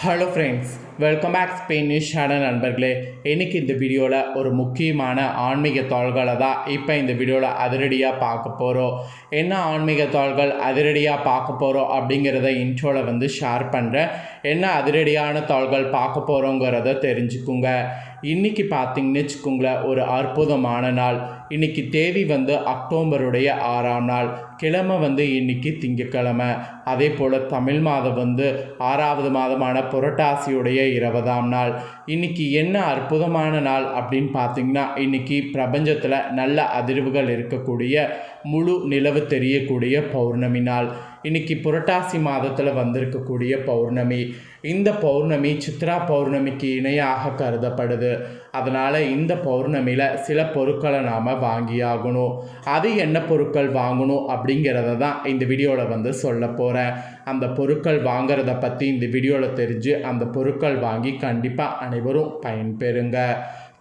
Hello friends welcome back Spanish channel நண்பர்களே. இன்றைக்கி இந்த வீடியோவில் ஒரு முக்கியமான ஆன்மீக தாள்களை தான் இப்போ இந்த வீடியோவில் அதிரடியாக பார்க்க போகிறோம் என்ன ஆன்மீக தாள்கள் அதிரடியாக பார்க்க போகிறோம் அப்படிங்கிறத இன்ட்ரோவில் வந்து ஷேர் பண்ணுறேன் என்ன அதிரடியான தாள்கள் பார்க்க போகிறோங்கிறத தெரிஞ்சுக்குங்க. இன்னைக்கு பார்த்தீங்கன்னு வச்சுக்கோங்களேன் ஒரு அற்புதமான நாள். இன்றைக்கி தேதி வந்து அக்டோபருடைய ஆறாம் நாள். கிழமை வந்து இன்னைக்கு திங்கக்கிழமை அதே போல் தமிழ் மாதம் வந்து ஆறாவது மாதமான புரட்டாசியுடைய இருபதாம் நாள். இன்னைக்கு என்ன அற்புதமான நாள் அப்படின்னு பார்த்தீங்கன்னா இன்னைக்கு பிரபஞ்சத்தில் நல்ல அதிர்வுகள் இருக்கக்கூடிய முழு நிலவு தெரியக்கூடிய பௌர்ணமி நாள். இன்னைக்கு புரட்டாசி மாதத்தில் வந்திருக்கக்கூடிய பௌர்ணமி. இந்த பௌர்ணமி சித்ரா பௌர்ணமிக்கு இணையாக கருதப்படுது. அதனால் இந்த பௌர்ணமியில் சில பொருட்களை நாம் வாங்கியாகணும். அது என்ன பொருட்கள் வாங்கணும் அப்படிங்கிறத தான் இந்த வீடியோவில் வந்து சொல்ல போகிறேன் அந்த பொருட்கள் வாங்குறத பற்றி இந்த வீடியோவில் தெரிஞ்சு அந்த பொருட்கள் வாங்கி கண்டிப்பாக அனைவரும் பயன்பெறுங்க.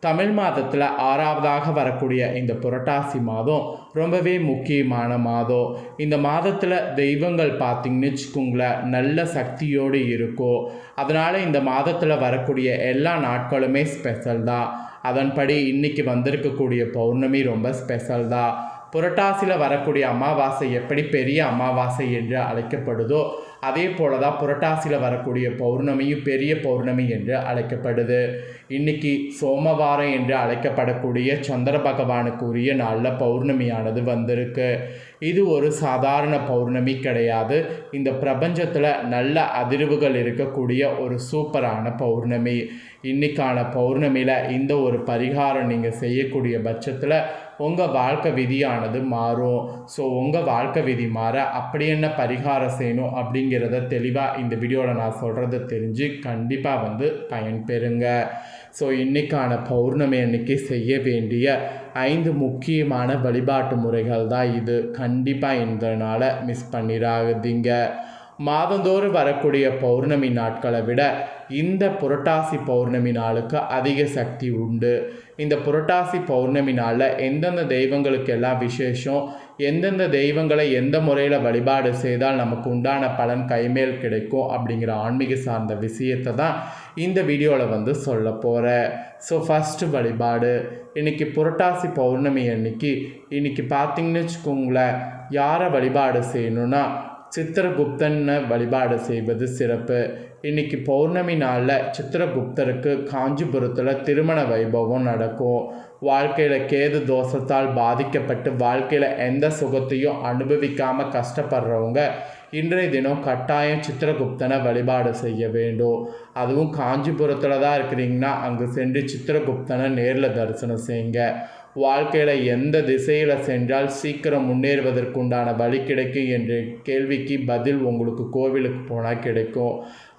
தமிழ் மாதத்தில் ஆறாவதாக வரக்கூடிய இந்த புரட்டாசி மாதம் ரொம்பவே முக்கியமான மாதம். இந்த மாதத்தில் தெய்வங்கள் பார்த்திங்கன்னு வச்சுக்கோங்களேன் நல்ல சக்தியோடு இருக்கும் அதனால் இந்த மாதத்தில் வரக்கூடிய எல்லா நாட்களுமே ஸ்பெஷல் தான். அதன்படி இன்றைக்கி வந்திருக்கக்கூடிய பௌர்ணமி ரொம்ப ஸ்பெஷல் தான். புரட்டாசியில் வரக்கூடிய அமாவாசை எப்படி பெரிய அமாவாசை என்று அழைக்கப்படுதோ அதே போல தான் புரட்டாசியில் வரக்கூடிய பௌர்ணமியும் பெரிய பௌர்ணமி என்று அழைக்கப்படுது. இன்னைக்கு சோமவாரம் என்று அழைக்கப்படக்கூடிய சந்திர பகவானுக்கு உரிய நாளில் பௌர்ணமியானது வந்திருக்கு. இது ஒரு சாதாரண பௌர்ணமி கிடையாது. இந்த பிரபஞ்சத்தில் நல்ல அதிர்வுகள் இருக்கக்கூடிய ஒரு சூப்பரான பௌர்ணமி. இன்னைக்கான பௌர்ணமியில் இந்த ஒரு பரிகாரம் நீங்கள் செய்யக்கூடிய பட்சத்தில் உங்கள் வாழ்க்கை விதியானது மாறும். ஸோ உங்கள் வாழ்க்கை விதி மாற அப்படி என்ன பரிகாரம் செய்யணும் அப்படிங்கிறத தெளிவாக இந்த வீடியோவில் நான் சொல்கிறத தெரிஞ்சு கண்டிப்பாக வந்து பயன்பெறுங்க. ஸோ இன்றைக்கான பௌர்ணமி அன்னைக்கு செய்ய வேண்டிய ஐந்து முக்கியமான வழிபாட்டு முறைகள் தான் இது. கண்டிப்பாக இந்த நாளை மிஸ் பண்ணிடாதீங்க மாதந்தோறும் வரக்கூடிய பௌர்ணமி நாட்களை விட இந்த புரட்டாசி பௌர்ணமி நாளுக்கு அதிக சக்தி உண்டு. இந்த புரட்டாசி பௌர்ணமி நாளில் எந்தெந்த தெய்வங்களுக்கு எல்லாம் விசேஷம் எந்தெந்த தெய்வங்களை எந்த முறையில் வழிபாடு செய்தால் நமக்கு உண்டான பலன் கைமேல் கிடைக்கும் அப்படிங்கிற ஆன்மீக சார்ந்த விஷயத்தை தான் இந்த வீடியோவில் வந்து சொல்ல போகிறேன் ஸோ ஃபஸ்ட்டு வழிபாடு. இன்றைக்கி புரட்டாசி பௌர்ணமி அன்னைக்கு இன்றைக்கி பார்த்தீங்கன்னு வச்சுக்கோங்களேன் யாரை வழிபாடு செய்யணுன்னா சித்திரகுப்தனை வழிபாடு செய்வது சிறப்பு. இன்னைக்கு பௌர்ணமி நாளில் சித்திரகுப்தருக்கு காஞ்சிபுரத்தில் திருமண வைபவம் நடக்கும். வாழ்க்கையில் கேது தோஷத்தால் பாதிக்கப்பட்டு வாழ்க்கையில் எந்த சுகத்தையும் அனுபவிக்காமல் கஷ்டப்படுறவங்க இன்றைய தினம் கட்டாயம் சித்திரகுப்தனை வழிபாடு செய்ய வேண்டும். அதுவும் காஞ்சிபுரத்தில் தான் இருக்கிறீங்கன்னா அங்கே சென்று சித்திரகுப்தனை நேரில் தரிசனம் செய்யுங்க. வாழ்க்கையில் எந்த திசையில் சென்றால் சீக்கிரம் முன்னேறுவதற்குண்டான வழி கிடைக்கும் என்ற கேள்விக்கு பதில் உங்களுக்கு கோவிலுக்கு போனால் கிடைக்கும்.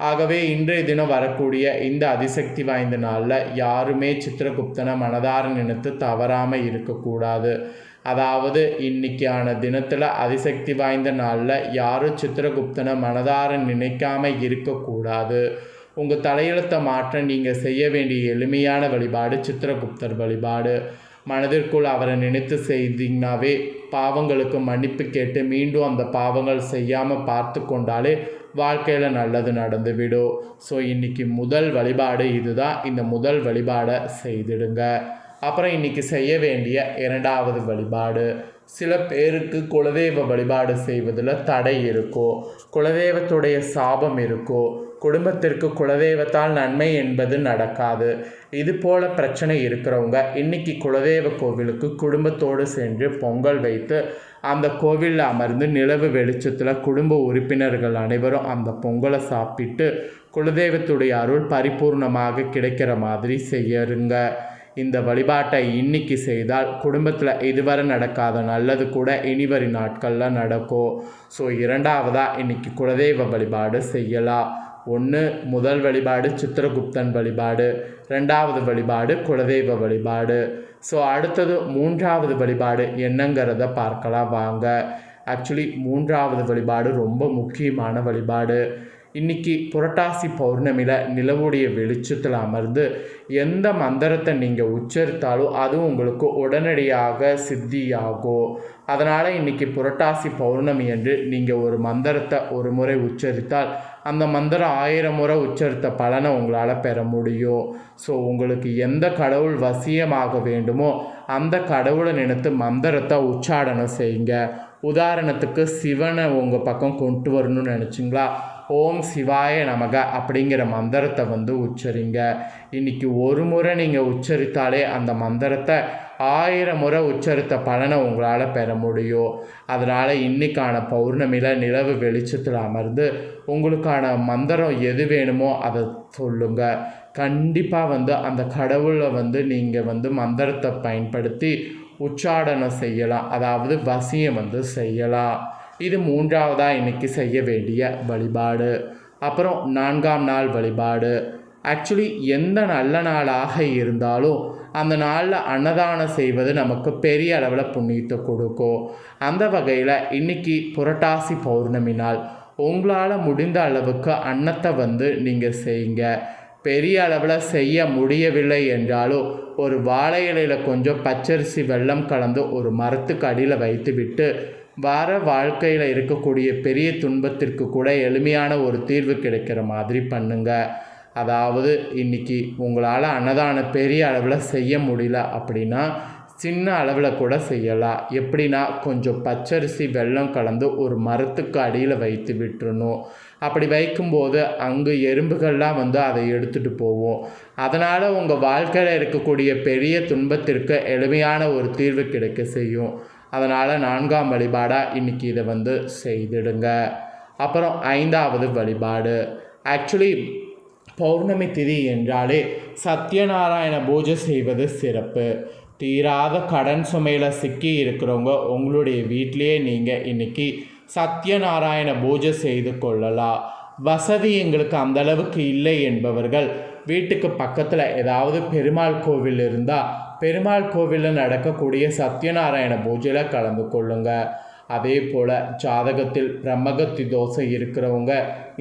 ஆகவே இன்றைய தினம் வரக்கூடிய இந்த அதிசக்தி வாய்ந்த நாளில் யாருமே சித்திரகுப்தனை மனதார நினைத்து தவறாமல் இருக்கக்கூடாது. அதாவது இன்னைக்கான தினத்தில் அதிசக்தி வாய்ந்த நாளில் யாரும் சித்திரகுப்தனை மனதார நினைக்காம இருக்கக்கூடாது. உங்கள் தலையெழுத்தை மாற்ற நீங்கள் செய்ய வேண்டிய எளிமையான வழிபாடு சித்திரகுப்தர் வழிபாடு. மனதிற்குள் அவரை நினைத்து செய்தீங்கனாவே பாவங்களுக்கு மன்னிப்பு கேட்டு மீண்டும் அந்த பாவங்கள் செய்யாமல் பார்த்து கொண்டாலே வாழ்க்கையில் நல்லது நடந்துவிடும். ஸோ இன்றைக்கி முதல் வழிபாடு இதுதான். இந்த முதல் வழிபாடை செய்திடுங்க. அப்புறம் இன்றைக்கி செய்ய வேண்டிய இரண்டாவது வழிபாடு. சில பேருக்கு குலதெய்வ வழிபாடு செய்வதில் தடை இருக்கும். குலதெய்வத்துடைய சாபம் இருக்கும். குடும்பத்திற்கு குலதெய்வத்தால் நன்மை என்பது நடக்காது. இது போல பிரச்சனை இருக்கிறவங்க இன்னைக்கு குலதெய்வ கோவிலுக்கு குடும்பத்தோடு சென்று பொங்கல் வைத்து அந்த கோவிலில் அமர்ந்து நிலவு வெளிச்சத்தில் குடும்ப உறுப்பினர்கள் அனைவரும் அந்த பொங்கலை சாப்பிட்டு குலதெய்வத்துடைய அருள் பரிபூர்ணமாக கிடைக்கிற மாதிரி செய்யருங்க. இந்த வழிபாட்டை இன்னைக்கு செய்தால் குடும்பத்தில் இதுவரை நடக்காத நல்லது கூட இனிவரி நாட்களில் நடக்கும். ஸோ இரண்டாவதாக இன்னைக்கு குலதெய்வ வழிபாடு செய்யலாம். ஒன்று முதல் வழிபாடு சித்திரகுப்தன் வழிபாடு ரெண்டாவது வழிபாடு குலதெய்வ வழிபாடு. ஸோ அடுத்தது மூன்றாவது வழிபாடு என்னங்கிறத பார்க்கலாம் வாங்க. ஆக்சுவலி மூன்றாவது வழிபாடு ரொம்ப முக்கியமான வழிபாடு. இன்றைக்கி புரட்டாசி பௌர்ணமியில் நிலவுடைய வெளிச்சத்தில் அமர்ந்து எந்த மந்திரத்தை நீங்கள் உச்சரித்தாலும் அது உங்களுக்கு உடனடியாக சித்தியாகும். அதனால் இன்னைக்கு புரட்டாசி பௌர்ணமி என்று நீங்கள் ஒரு மந்திரத்தை ஒரு முறை உச்சரித்தால் அந்த மந்திரம் ஆயிரம் முறை உச்சரித்த பலனை உங்களால் பெற முடியும் ஸோ உங்களுக்கு எந்த கடவுள் வசியமாக வேண்டுமோ அந்த கடவுளை நினைத்து மந்திரத்தை உச்சாடனம் செய்யுங்க. உதாரணத்துக்கு சிவனை உங்கள் பக்கம் கொண்டு வரணும்னு நினச்சிங்களா? ஓம் சிவாய நமக அப்படிங்கிற மந்திரத்தை வந்து உச்சரிங்க. இன்றைக்கி ஒரு முறை நீங்கள் உச்சரித்தாலே அந்த மந்திரத்தை ஆயிரம் முறை உச்சரித்த பலனை உங்களால் பெற முடியும். அதனால் இன்னைக்கான பௌர்ணமியில் நிலவு வெளிச்சத்தில் அமர்ந்து உங்களுக்கான மந்திரம் எது வேணுமோ அதை சொல்லுங்கள் கண்டிப்பாக வந்து அந்த கடவுளை வந்து நீங்கள் வந்து மந்திரத்தை பயன்படுத்தி உச்சாடனம் செய்யலாம். அதாவது வசியம் வந்து செய்யலாம். இது மூன்றாவதாக இன்றைக்கி செய்ய வேண்டிய வழிபாடு. அப்புறம் நான்காம் நாள் வழிபாடு. ஆக்சுவலி எந்த நல்ல நாளாக இருந்தாலும் அந்த நாளில் அன்னதானம் செய்வது நமக்கு பெரிய அளவில் புண்ணியத்தை கொடுக்கும். அந்த வகையில் இன்னைக்கு புரட்டாசி பௌர்ணமி நாள். உங்களால் முடிந்த அளவுக்கு அன்னத்தை வந்து நீங்கள் செய்யுங்க. பெரிய அளவில் செய்ய முடியவில்லை என்றாலும் ஒரு வாழை இலையில் கொஞ்சம் பச்சரிசி வெள்ளம் கலந்து ஒரு மரத்துக்கு அடியில் வைத்துவிட்டு வர வாழ்க்கையில் இருக்கக்கூடிய பெரிய துன்பத்திற்கு கூட எளிமையான ஒரு தீர்வு கிடைக்கிற மாதிரி பண்ணுங்கள் அதாவது இன்றைக்கி உங்களால் அன்னதானம் பெரிய அளவில் செய்ய முடியல அப்படின்னா சின்ன அளவில் கூட செய்யலாம். எப்படின்னா கொஞ்சம் பச்சரிசி வெல்லம் கலந்து ஒரு மரத்துக்கு அடியில் வைத்து விட்டுறணும். அப்படி வைக்கும்போது அங்கு எறும்புகள்லாம் வந்து அதை எடுத்துகிட்டு போவோம். அதனால் உங்கள் வாழ்க்கையில் இருக்கக்கூடிய பெரிய துன்பத்திற்கு எளிமையான ஒரு தீர்வு கிடைக்க செய்யும். அதனால் நான்காம் வழிபாடாக இன்றைக்கி இதை வந்து செய்திடுங்க. அப்புறம் ஐந்தாவது வழிபாடு. ஆக்சுவலி பௌர்ணமி திதி என்றாலே சத்யநாராயண பூஜை செய்வது சிறப்பு. தீராத கடன் சுமையில் சிக்கி இருக்கிறவங்க உங்களுடைய வீட்டிலேயே நீங்கள் இன்றைக்கி சத்யநாராயண பூஜை செய்து கொள்ளலாம். வசதி எங்களுக்கு அந்த அளவுக்கு இல்லை என்பவர்கள் வீட்டுக்கு பக்கத்தில் ஏதாவது பெருமாள் கோவில் இருந்தால் பெருமாள் கோவிலில் நடக்கக்கூடிய சத்யநாராயண பூஜையில் கலந்து கொள்ளுங்கள் அதே போல் ஜாதகத்தில் பிரம்மகத்தி தோசை இருக்கிறவங்க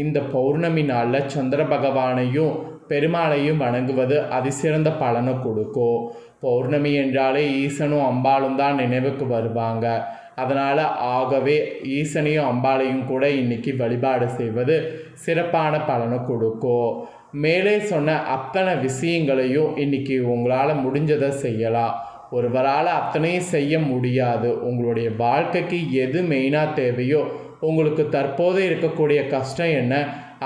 இந்த பௌர்ணமி நாளில் சந்திர பகவானையும் பெருமாளையும் வணங்குவது அதிசிறந்த பலனை கொடுக்கும் பௌர்ணமி என்றாலே ஈசனும் அம்பாளும் தான் நினைவுக்கு வருவாங்க. அதனால் ஆகவே ஈசனையும் அம்பாளையும் கூட இன்னைக்கு வழிபாடு செய்வது சிறப்பான பலனை கொடுக்கும் மேலே சொன்ன அத்தனை விஷயங்களையும் இன்னைக்கு உங்களால் முடிஞ்சதை செய்யலாம். ஒருவரால் அத்தனையும் செய்ய முடியாது. உங்களுடைய வாழ்க்கைக்கு எது மெயினாக தேவையோ உங்களுக்கு தற்போது இருக்கக்கூடிய கஷ்டம் என்ன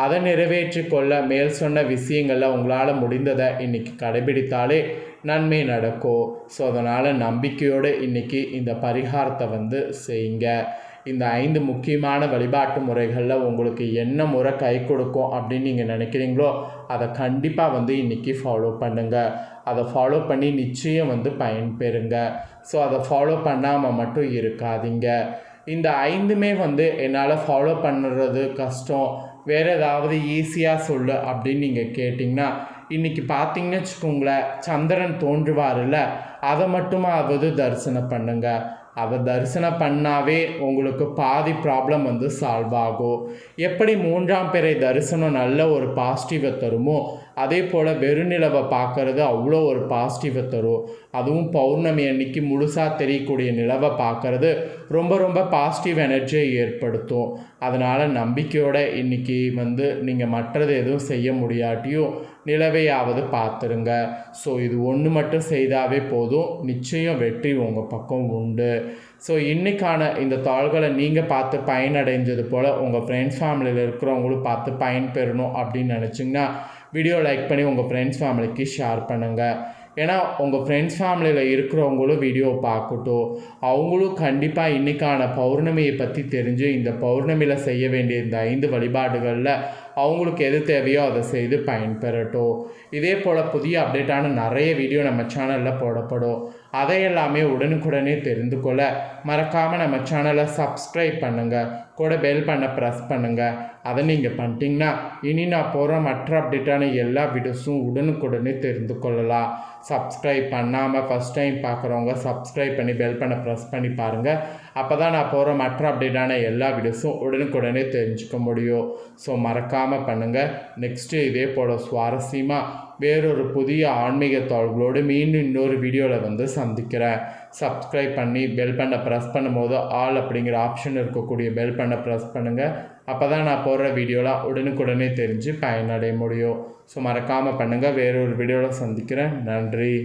அதை நிறைவேற்றி கொள்ள மேல் சொன்ன விஷயங்களில் உங்களால் முடிந்ததை இன்றைக்கி கடைபிடித்தாலே நன்மை நடக்கும். ஸோ அதனால் நம்பிக்கையோடு இன்றைக்கி இந்த பரிகாரத்தை வந்து செய்யுங்க. இந்த ஐந்து முக்கியமான வழிபாட்டு முறைகளில் உங்களுக்கு என்ன முறை கை கொடுக்கும் அப்படின்னு நீங்கள் நினைக்கிறீங்களோ அதை கண்டிப்பாக வந்து இன்றைக்கி ஃபாலோ பண்ணுங்கள் அதை ஃபாலோ பண்ணி நிச்சயம் வந்து பயன்பெறுங்க. ஸோ அதை ஃபாலோ பண்ணாமல் மட்டும் இருக்காதீங்க. இந்த ஐந்துமே வந்து என்னால் ஃபாலோ பண்ணுறது கஷ்டம். வேறு ஏதாவது ஈஸியாக சொல்லு அப்படின்னு நீங்கள் கேட்டிங்கன்னா இன்றைக்கி பார்த்தீங்கன்னு வச்சுக்கோங்களேன் சந்திரன் தோன்றுவார்ல அதை மட்டுமாவது தரிசனம் பண்ணுங்கள் அதை தரிசனம் பண்ணாவே உங்களுக்கு பாதி ப்ராப்ளம் வந்து சால்வ் ஆகும். எப்படி மூன்றாம் பிறை தரிசனம் நல்ல ஒரு பாசிட்டிவை தருமோ அதே போல் வெறுநிலவை பார்க்குறது அவ்வளோ ஒரு பாசிட்டிவை தரும். அதுவும் பௌர்ணமி அன்னைக்கு முழுசாக தெரியக்கூடிய நிலவை பார்க்குறது ரொம்ப ரொம்ப பாசிட்டிவ் எனர்ஜியை ஏற்படுத்தும். அதனால் நம்பிக்கையோடு இன்றைக்கி வந்து நீங்கள் மற்றது எதுவும் செய்ய முடியாட்டியும் நிலவையாவது பார்த்துருங்க. ஸோ இது ஒன்று மட்டும் செய்தாவே போதும். நிச்சயம் வெற்றி உங்கள் பக்கம் உண்டு. ஸோ இன்றைக்கான இந்த தாள்களை நீங்கள் பார்த்து பயனடைஞ்சது போல் உங்கள் ஃப்ரெண்ட்ஸ் ஃபேமிலியில் இருக்கிறவங்களும் பார்த்து பயன் பெறணும் அப்படின்னு நினச்சிங்கன்னா வீடியோ லைக் பண்ணி உங்கள் ஃப்ரெண்ட்ஸ் ஃபேமிலிக்கு ஷேர் பண்ணுங்கள் ஏன்னா உங்கள் ஃப்ரெண்ட்ஸ் ஃபேமிலியில் இருக்கிறவங்களும் வீடியோ பார்க்கட்டும். அவங்களும் கண்டிப்பாக இன்றைக்கான பௌர்ணமியை பற்றி தெரிஞ்சு இந்த பௌர்ணமியில் செய்ய வேண்டிய இந்த ஐந்து வழிபாடுகளில் அவங்களுக்கு எது தேவையோ அதை செய்து பயன்பெறட்டும். இதே போல் புதிய அப்டேட்டான நிறைய வீடியோ நம்ம சேனலில் போடப்படும். அதையெல்லாமே உடனுக்குடனே தெரிந்து கொள்ள மறக்காமல் நம்ம சேனலை சப்ஸ்கிரைப் பண்ணுங்கள் கூட பெல் பண்ண ப்ரெஸ் பண்ணுங்கள் அதை நீங்கள் பண்ணிட்டீங்கன்னா இனி நான் போகிற மற்ற அப்டேட்டான எல்லா வீடியோஸும் உடனுக்குடனே தெரிந்து கொள்ளலாம். சப்ஸ்கிரைப் பண்ணாமல் ஃபஸ்ட் டைம் பார்க்குறவங்க சப்ஸ்கிரைப் பண்ணி பெல் பண்ண ப்ரெஸ் பண்ணி பாருங்கள் அப்போ தான் நான் போகிற மற்ற அப்டேட்டான எல்லா வீடியோஸும் உடனுக்குடனே தெரிஞ்சுக்க முடியும். ஸோ மறக்காமல் பண்ணுங்கள் நெக்ஸ்ட்டு இதே போல் சுவாரஸ்யமாக வேறொரு புதிய ஆன்மீக தாள்களோடு மீண்டும் இன்னொரு வீடியோவில் வந்து சந்திக்கிறேன். சப்ஸ்கிரைப் பண்ணி பெல் பண்ணை ப்ரெஸ் பண்ணும்போது ஆல் அப்படிங்கிற ஆப்ஷன் இருக்கக்கூடிய பெல் பண்ணை ப்ரெஸ் பண்ணுங்கள் அப்போ தான் நான் போடுற வீடியோலாம் உடனுக்குடனே தெரிஞ்சு பயனடைய முடியும். ஸோ மறக்காமல் பண்ணுங்கள் வேறொரு வீடியோவில் சந்திக்கிறேன். நன்றி.